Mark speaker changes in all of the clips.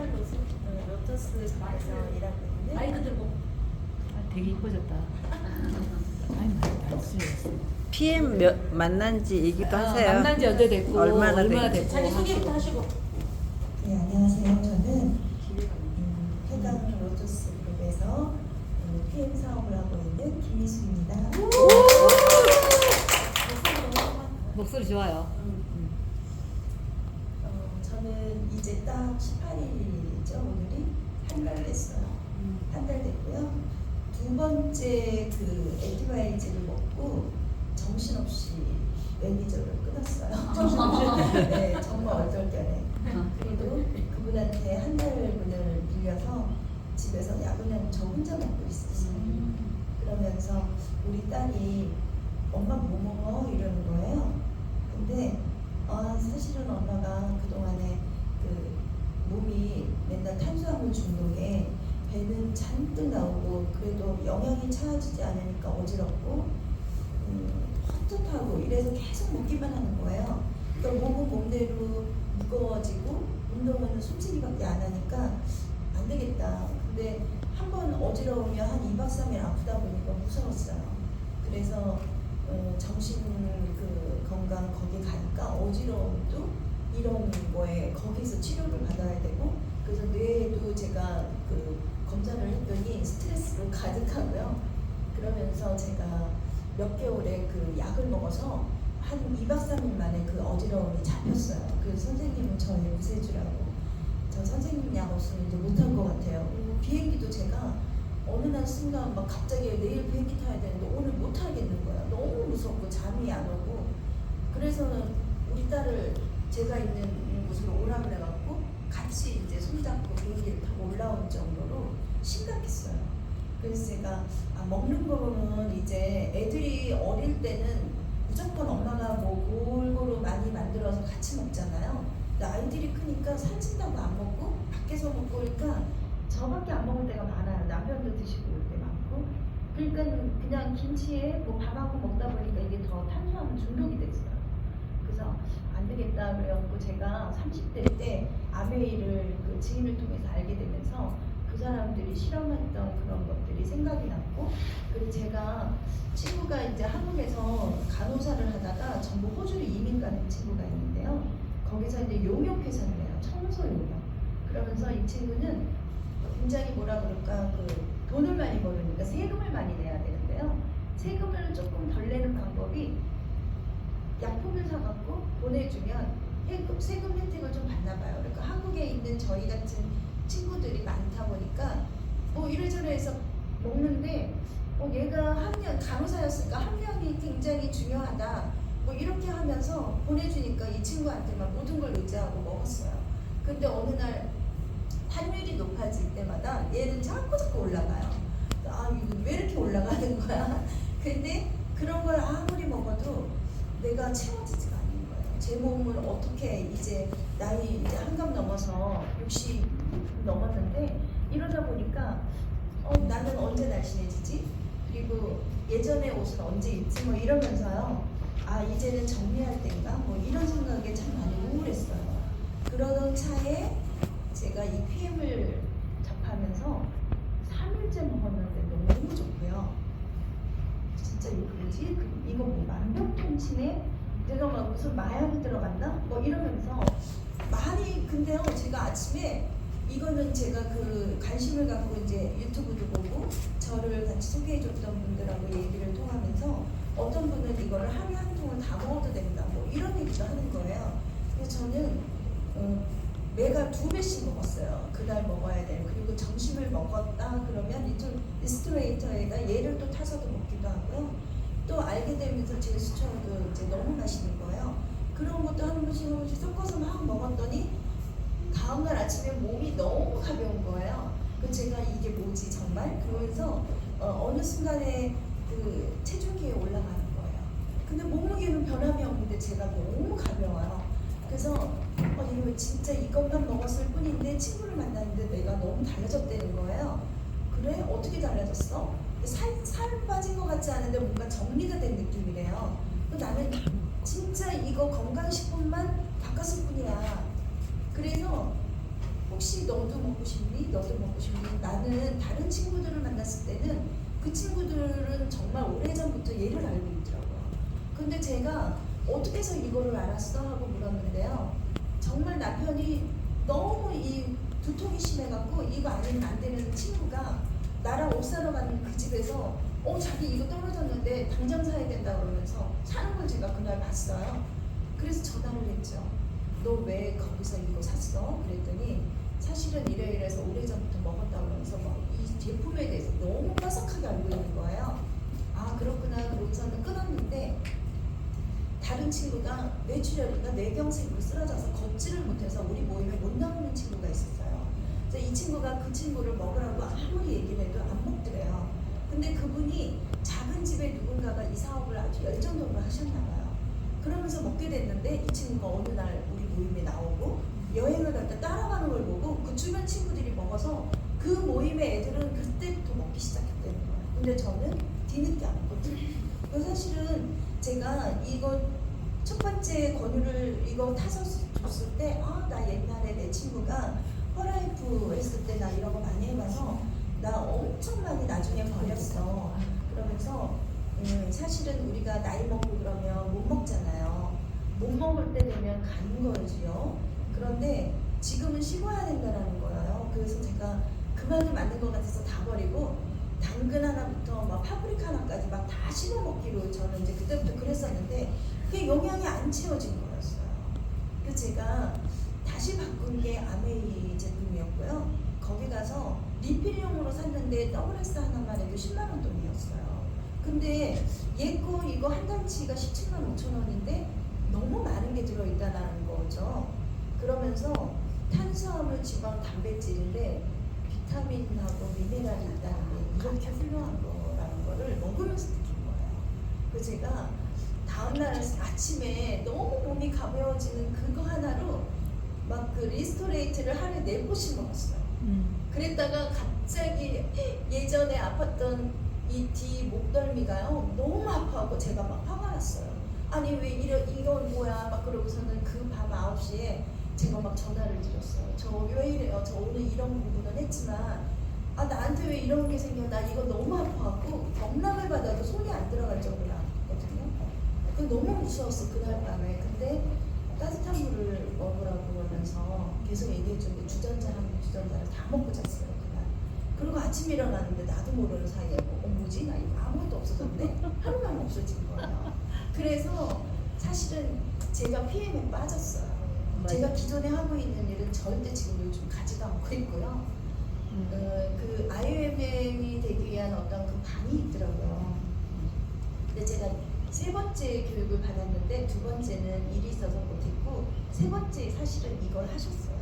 Speaker 1: 한달 로스 어, 로터스에서 일하고 있는데
Speaker 2: 마이크 들고
Speaker 3: 아, 되게 이뻐졌다. 아니.
Speaker 4: PM 몇, 만난 지 얘기도 하세요.
Speaker 3: 아, 만난 지 언제 됐고
Speaker 4: 얼마나
Speaker 3: 얼마나
Speaker 4: 됐고.
Speaker 2: 자기 소개부터 하시고
Speaker 1: 네 안녕하세요 저는 음, 해당 로터스 그룹에서 음, PM 사업을 하고 있는 김희수입니다.
Speaker 3: 목소리 좋아요.
Speaker 1: 어, 저는 이제 딱 18일이죠 오늘이 한 달 됐어요. 한달 됐고요. 두 번째 그 에티바이즈를 먹고 정신없이 매니저를 끊었어요. 네, 정말 얼떨결에. 그래도 그분한테 한 달분을 빌려서 집에서 야근하고 저 혼자 먹고 있었어요. 그러면서 우리 딸이 엄마 뭐 먹어? 이러는 거예요. 근데 아, 사실은 엄마가 그동안에 그 몸이 맨날 탄수화물 중독에 배는 잔뜩 나오고 그래도 영양이 차지지 않으니까 어지럽고 음, 헛헛하고 이래서 계속 먹기만 하는 거예요. 그러니까 몸은 몸대로 무거워지고 운동은 솔직히밖에 안 하니까 안 되겠다. 근데 한 번 어지러우면 한 2박 3일 아프다 보니까 무서웠어요. 그래서 어, 정신 그 건강 거기 가니까 어지러움도 이런 거에 거기서 치료를 받아야 되고 그래서 뇌에도 제가 그 검사를 했더니 스트레스로 가득하고요. 그러면서 제가 몇 개월에 그 약을 먹어서 한 2박 3일 만에 그 어지러움이 잡혔어요. 그 선생님은 저의 구세주라고 저 선생님 약 없으면 이제 못할 것 같아요. 그리고 비행기도 제가 어느 날 순간 막 갑자기 내일 비행기 타야 되는데 오늘 못 타겠는 거예요. 너무 무섭고 잠이 안 오고 그래서 우리 딸을 제가 있는 곳으로 오라 그래갖고 같이 이제 손잡고 비행기를 타고 올라온 정도로 심각했어요. 그래서 제가 아, 먹는 거로는 이제 애들이 어릴 때는 무조건 엄마가 뭐 골고루 많이 만들어서 같이 먹잖아요. 근데 아이들이 크니까 살찐다고 안 먹고 밖에서 먹고 그러니까 저밖에 안 먹을 때가 많아요. 남편도 드시고 많고. 그러니까 그냥 김치에 뭐 밥하고 먹다 보니까 이게 더 탄수화물 중독이 됐어요. 그래서 안 되겠다 그래갖고 제가 30대 때 아메이를 그 지인을 통해서 알게 되면서 그 사람들이 실험했던 그런 것들이 생각이 났고 그리고 제가 친구가 이제 한국에서 간호사를 하다가 전부 호주로 이민 가는 친구가 있는데요. 거기서 이제 용역 회사를 해요. 청소 용역. 그러면서 이 친구는 굉장히 뭐라 그럴까 그 돈을 많이 벌으니까 세금을 많이 내야 되는데요. 세금을 조금 덜 내는 방법이 약품을 사갖고 보내주면 세금, 세금 혜택을 좀 받나 봐요. 그러니까 한국에 있는 저희 같은 친구들이 많다 보니까 뭐 이래저래 해서 먹는데 어, 얘가 한명 간호사였으니까 한 명이 굉장히 중요하다. 뭐 이렇게 하면서 보내주니까 이 친구한테만 모든 걸 의지하고 먹었어요. 근데 어느 날 환율이 높아질 때마다 얘는 자꾸 자꾸 올라가요. 아 왜 이렇게 올라가는 거야? 근데 그런 걸 아무리 먹어도 내가 채워지지가 않는 거예요. 제 몸을 어떻게 이제 나이 이제 한갑 넘어서 60 넘었는데 이러다 보니까 어, 나는 언제 날씬해지지? 그리고 예전의 옷은 언제 입지? 뭐 이러면서요. 아 이제는 정리할 때인가? 뭐 이런 생각에 참 많이 우울했어요. 그러던 차에 제가 이 PM을 접하면서 3일째 먹었는데 너무 좋고요. 진짜 이거 뭐지? 그- 이거 뭐 만병통치네? 내가 막 무슨 마약이 들어갔나? 뭐 이러면서 많이 근데요 제가 아침에 이거는 제가 그 관심을 갖고 이제 유튜브도 보고 저를 같이 소개해줬던 분들하고 얘기를 통하면서 어떤 분은 이거를 하루에 한 통을 다 먹어도 된다 뭐 이런 얘기도 하는 거예요. 그래서 저는 어, 매가 두 배씩 먹었어요. 그날 먹어야 돼. 그리고 점심을 먹었다 그러면 이쪽 리스트레이터에다 얘를 또 타서도 먹기도 하고요. 또 알게 되면서 제 수초도 이제 너무 맛있는 거예요. 그런 것도 한 번씩 한 번씩 섞어서 막 먹었더니 다음날 아침에 몸이 너무 가벼운 거예요. 그 제가 이게 뭐지 정말 그러면서 어, 느 순간에 그 체중계에 올라가는 거예요. 근데 몸무게는 변함이 없는데 제가 너무 가벼워요. 그래서 어, 이거 진짜 이것만 먹었을 뿐인데 친구를 만났는데 내가 너무 달라졌다는 거예요. 그래? 어떻게 달라졌어? 살, 살 빠진 것 같지 않은데 뭔가 정리가 된 느낌이래요. 그 나는 진짜 이거 건강식품만 바꿨을 뿐이야. 그래서 혹시 너도 먹고 싶니? 너도 먹고 싶니? 나는 다른 친구들을 만났을 때는 그 친구들은 정말 오래전부터 얘를 알고 있더라고요. 근데 제가 어떻게 해서 이거를 알았어? 하고 물었는데요. 정말 남편이 너무 이 두통이 심해갖고 이거 아니면 안 되는 친구가 나랑 옷 사러 가는 그 집에서 어 자기 이거 떨어졌는데 당장 사야 된다 그러면서 사는 걸 제가 그날 봤어요. 그래서 전화를 했죠. 너 왜 거기서 이거 샀어? 그랬더니 사실은 이래 이래서 오래전부터 먹었다 그러면서 막이 제품에 대해서 너무 빠삭하게 알고 있는 거예요. 아 그렇구나 그러고서는 끊었는데 다른 친구가 뇌출혈이나 뇌경색으로 쓰러져서 걷지를 못해서 우리 모임에 못 나오는 친구가 있었어요. 그래서 이 친구가 그 친구를 먹으라고 아무리 얘기를 해도 안 먹더래요. 근데 그분이 작은 집에 누군가가 이 사업을 아주 열정적으로 하셨나 봐요. 그러면서 먹게 됐는데 이 친구가 어느 날 우리 모임에 나오고 여행을 갈때 따라가는 걸 보고 그 주변 친구들이 먹어서 그 모임의 애들은 그때부터 먹기 시작했다는 거예요. 근데 저는 뒤늦게 알았거든요. 그 사실은 제가 이거 첫 번째 권유를 이거 타서 줬을 때 아 나 옛날에 내 친구가 허라이프 했을 때 나 이런 거 많이 해봐서 나 엄청 많이 나중에 버렸어. 그러면서 음, 사실은 우리가 나이 먹고 그러면 못 먹잖아요. 못 먹을 때 되면 가는 거지요. 그런데 지금은 씹어야 된다는 거예요. 그래서 제가 그 말도 맞는 것 같아서 다 버리고 당근 하나부터 막 파프리카 하나까지 막 다 씹어 먹기로 저는 이제 그때부터 그랬었는데 그게 영양이 안 채워진 거였어요. 그래서 제가 다시 바꾼 게 아메이 제품이었고요. 거기 가서 리필용으로 샀는데 더블 S 하나만 해도 10만 원 돈이었어요. 근데 얘 거 이거 한 달치가 17만 5천 원인데 너무 많은 게 들어있다는 거죠. 그러면서 탄수화물, 지방, 단백질인데 비타민하고 미네랄이 있다는 게 이렇게 훌륭한 거라는 거를 먹으면서 느낀 거예요. 그래서 제가 다음날 아침에 너무 몸이 가벼워지는 그거 하나로 막 그 리스토레이트를 하루에 네 번씩 먹었어요.
Speaker 3: 음.
Speaker 1: 그랬다가 갑자기 예전에 아팠던 이 뒤 목덜미가요 너무 아파하고 제가 막 화가 났어요. 아니 왜 이러 이건 뭐야 막 그러고서는 그 밤 9시에 제가 막 전화를 드렸어요. 저 왜 이래요? 저 오늘 이런 공부는 했지만 아 나한테 왜 이런 게 생겨? 나 이거 너무 아파하고 경락을 받아도 손이 안 들어갈 정도로 너무 무서웠어 그날 밤에. 근데 따뜻한 물을 먹으라고 그러면서 계속 얘기해주고 주전자랑 주전자를 다 먹고 잤어요 그날. 그리고 아침 일어났는데 나도 모르는 사이에 뭐, 어, 뭐지? 나 이거 아무것도 없어졌는데 하루만 없어진 거예요. 그래서 사실은 제가 PM에 빠졌어요. 제가 기존에 하고 있는 일은 절대 지금 요즘 가지도 않고 있고요.
Speaker 3: 음.
Speaker 1: 어, 그 IOM이 되기 위한 어떤 그 방이 있더라고요. 근데 제가 세 번째 교육을 받았는데 두 번째는 일이 있어서 못했고 세 번째 사실은 이걸 하셨어요.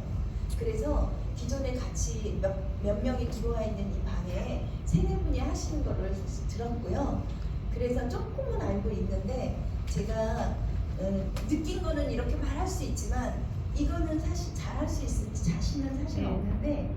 Speaker 1: 그래서 기존에 같이 몇, 몇 명이 들어와 있는 이 방에 세네 분이 하시는 거를 들었고요. 그래서 조금은 알고 있는데 제가 어, 느낀 거는 이렇게 말할 수 있지만 이거는 사실 잘할 수 있을지 자신은 사실
Speaker 3: 네.
Speaker 1: 없는데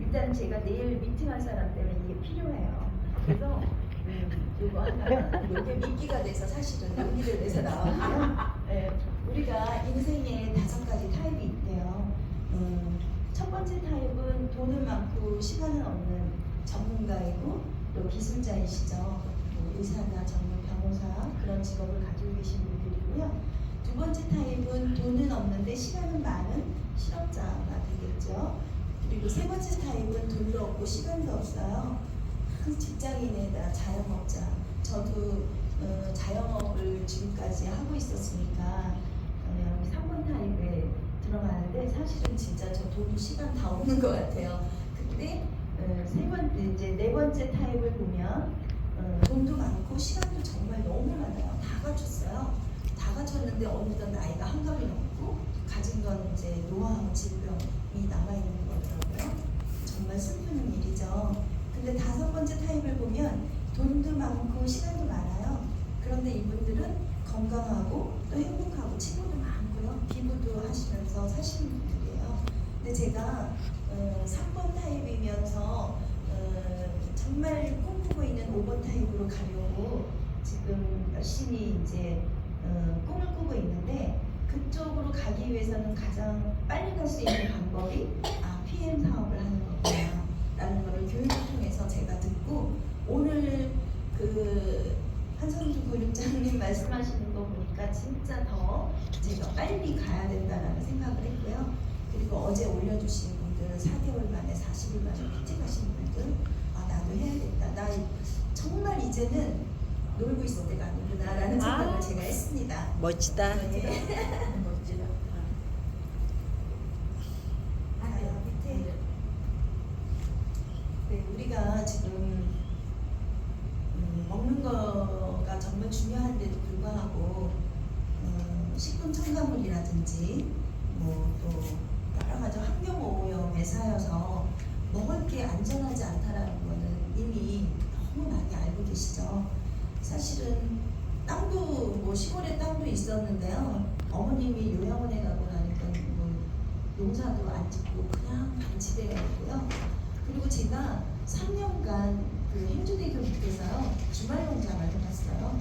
Speaker 1: 일단 제가 내일 미팅할 사람 때문에 이게 필요해요. 그래서 음, 하나 이게 미끼가 돼서 사실은 용기를 내서 나왔고요. 예, 우리가 인생에 다섯 가지 타입이 있대요. 음, 첫 번째 타입은 돈은 많고 시간은 없는 전문가이고 또 기술자이시죠. 뭐 의사나 전문 변호사 그런 직업을 가지고 계신 분들이고요. 두 번째 타입은 돈은 없는데 시간은 많은 실업자가 되겠죠. 그리고 세 번째 타입은 돈도 없고 시간도 없어요. 한 직장인에다 자영업자. 저도 어, 자영업을 지금까지 하고 있었으니까 어, 여기 3번 타입에 들어가는데 사실은 진짜 저 돈, 시간 다 없는 것 같아요. 근데 어, 세 번, 이제 네 번째 타입을 보면 어, 돈도 많고 시간도 정말 너무 많아요. 다 갖췄어요. 다 갖췄는데 어느덧 나이가 한갑이 넘고 가진 건 이제 노화와 질병이 남아 있는 거더라고요. 정말 슬픈 일이죠. 근데 다섯 번째 타입을 보면 돈도 많고 시간도 많아요. 그런데 이분들은 건강하고 또 행복하고 친구도 많고요. 기부도 하시면서 사시는 분들이에요. 근데 제가 어, 3번 타입이면서 어, 정말 꿈꾸고 있는 5번 타입으로 가려고 지금 열심히 이제 어, 꿈을 꾸고 있는데 그쪽으로 가기 위해서는 가장 빨리 갈 수 있는 방법이 아 PM 사업을 교육을 통해서 제가 듣고 오늘 그 한성주 교육장님 말씀하시는 거 보니까 진짜 더 제가 빨리 가야 된다라는 생각을 했고요. 그리고 어제 올려주신 분들 4개월 만에 40일 만에 가신 분들 아 나도 해야겠다. 나 정말 이제는 놀고 있을 때가 아니구나라는 생각을
Speaker 3: 아.
Speaker 1: 제가 했습니다.
Speaker 4: 멋지다.
Speaker 1: 네.
Speaker 3: 멋지다.
Speaker 1: 아, 밑에 네, 우리가 지금 음, 먹는 거가 정말 중요한데도 불구하고 음, 식품 첨가물이라든지 뭐 또 여러 가지 환경 오염에 쌓여서 먹을 게 안전하지 않다라는 거는 이미 너무 많이 알고 계시죠. 사실은 땅도 뭐 시골에 땅도 있었는데요. 어머님이 요양원에 가고 나니까 뭐 농사도 안 짓고 그냥 반지대가 있고요. 그리고 제가 3년간 그 행주대교 밑에서요 주말 농장을 해봤어요.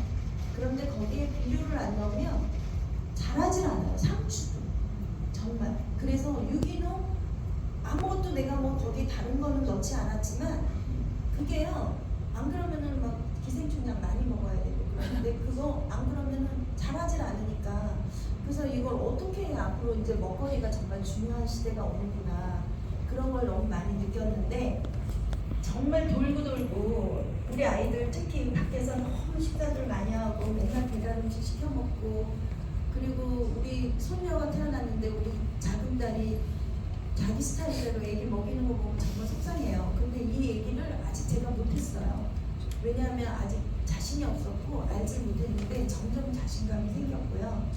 Speaker 1: 그런데 거기에 비료를 안 넣으면 자라질 않아요. 상추도 정말. 그래서 유기농 아무것도 내가 뭐 거기 다른 거는 넣지 않았지만 그게요 안 그러면은 막 기생충약 많이 먹어야 되고 그런데 그거 안 그러면은 자라질 않으니까 그래서 이걸 어떻게 해야 앞으로 이제 먹거리가 정말 중요한 시대가 오는구나 그런 걸 너무 많이 느꼈는데 정말 돌고 돌고 우리 아이들 특히 밖에서 너무 식사들 많이 하고 맨날 배달 음식 시켜 먹고 그리고 우리 손녀가 태어났는데 우리 작은 딸이 자기 스타일대로 애기 먹이는 거 보면 정말 속상해요. 근데 이 얘기를 아직 제가 못했어요. 왜냐하면 아직 자신이 없었고 알지 못했는데 점점 자신감이 생겼고요.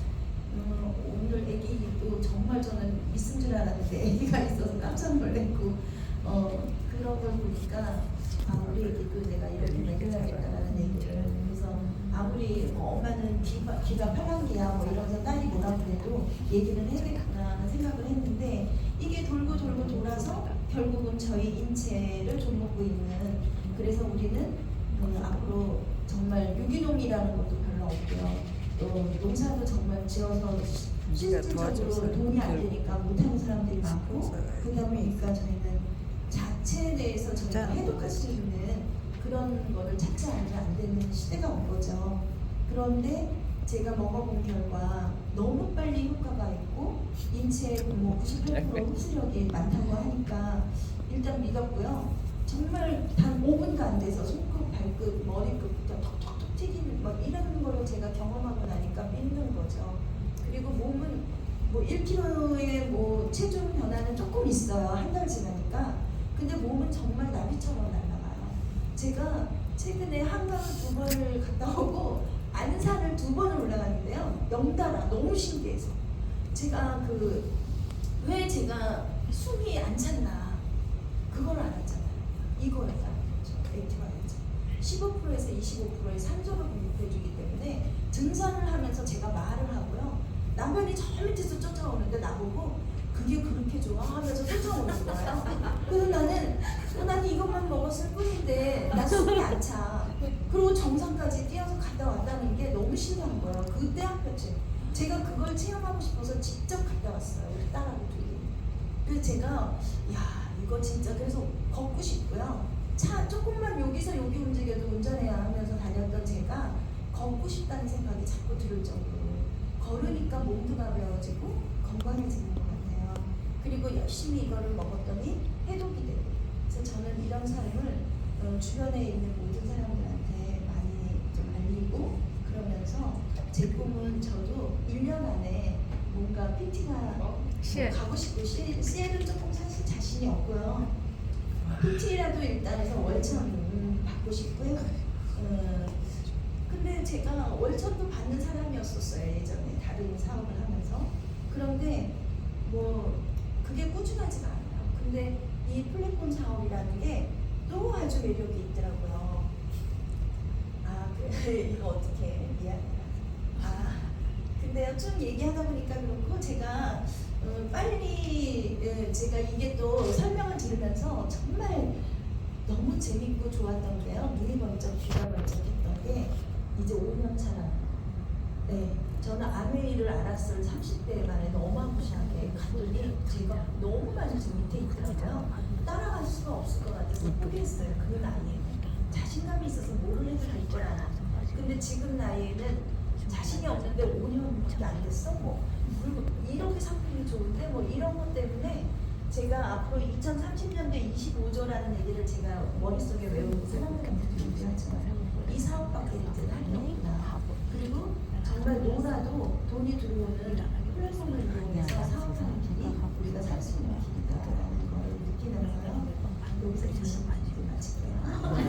Speaker 1: 음, 오늘 애기도 정말 저는 있은 줄 알았는데 애기가 있어서 깜짝 놀랐고 어, 그런 걸 보니까 아 우리 애기도 내가 이렇게 먹여야겠다라는 얘기를 그래서 아무리 뭐 엄마는 귀가, 귀가 팔랑귀야 뭐 이러면서 딸이 뭐라 그래도 얘기는 해야겠구나 하는 생각을 했는데 이게 돌고 돌고 돌아서 결국은 저희 인체를 좀 먹고 있는 그래서 우리는 음, 앞으로 정말 유기농이라는 것도 별로 없고요. 또 농사도 정말 지어서 실질적으로 돈이 안 되니까 못하는 사람들이 많고 그러다 보니까 저희는 자체에 대해서 저희가
Speaker 4: 진짜
Speaker 1: 해독할 수 있는 그런 거를 찾지 않으면 안 되는 시대가 온 거죠. 그런데 제가 먹어본 결과 너무 빨리 효과가 있고 인체의 뭐98% 흡수력이 많다고 하니까 일단 믿었고요. 정말 단 5분도 안 돼서 손끝, 발끝, 머리끝부터 톡톡톡 튀기는 뭐 이런 거를 제가 경험하고 나니까 믿는 거죠. 그리고 몸은 뭐 1kg의 뭐 체중 변화는 조금 있어요. 한 달 지나니까. 근데 몸은 정말 나비처럼 날아가요. 제가 최근에 한강을 두 번을 갔다 오고 안산을 두 번을 올라갔는데요. 영달아 너무 신기해서 제가 그 왜 제가 숨이 안 찼나 그걸 알았잖아요. 액티바이죠. 15%에서 25%의 산소를 공급해주기 때문에 등산을 하면서 제가 말을 하고요. 남편이 저 밑에서 쫓아오는데 나보고 그게 그렇게 좋아 하면서 쫓아오는 거예요. 그래서 나는 어, 나는 이것만 먹었을 뿐인데 나 숨이 안 차. 그리고 정상까지 뛰어서 갔다 왔다는 게 너무 신기한 거예요. 그때 한편쯤 제가 그걸 체험하고 싶어서 직접 갔다 왔어요. 우리 딸하고 둘이. 그래서 제가 야 이거 진짜 그래서 걷고 싶고요. 차 조금만 여기서 여기 움직여도 운전해야 하면서 다녔던 제가 걷고 싶다는 생각이 자꾸 들을 정도로 걸으니까 몸도 가벼워지고 건강해지는 것 같아요. 그리고 열심히 이거를 먹었더니 해독이 되고 그래서 저는 이런 어, 주변에 있는 모든 사람들한테 많이 좀 알리고 그러면서 제 꿈은 저도 1년 안에 뭔가 PT가 뭐
Speaker 3: CL.
Speaker 1: 가고 싶고 C- CL은 조금 사실 자신이 없고요. PT라도 일단 해서 월천 받고 싶고요. 어, 근데 제가 월천도 받는 사람이었었어요 예전에 다른 사업을 하면서 그런데 뭐 그게 꾸준하지가 않아요. 근데 이 플랫폼 사업이라는 게 또 아주 매력이 있더라고요. 아, 그 이거 어떻게 미안해요. 아, 근데요 좀 얘기하다 보니까 그렇고 제가 어, 빨리 어, 제가 이게 또 설명을 들으면서 정말 너무 재밌고 좋았던 게요. 눈이 번쩍 귀가 번쩍 했던 게 이제 5년 차라는 네, 저는 아메이를 알았을 30대 만에 어마무시하게 갔더니 제가 너무 많이 지금 밑에 있더라고요. 따라갈 수가 없을 것 같아서 포기했어요. 그 나이에. 자신감이 있어서 모르는 애들 될 거라. 근데 지금 나이에는 자신이 없는데 5년밖에 안 됐어. 뭐 그리고 이렇게 상품이 좋은데 뭐 이런 것 때문에 제가 앞으로 2030년대 25조라는 얘기를 제가 머릿속에 외우고 사람들한테 얘기하지만 이 사업밖에 이제 할게 없구나. 그리고 정말 농아도 돈이 들어오는 효율성을 이용해서 사업하는 길이 우리가 살 수 있는 네. 길이다라는 걸 느끼는 거예요.
Speaker 2: 여기서 이제 마치고요.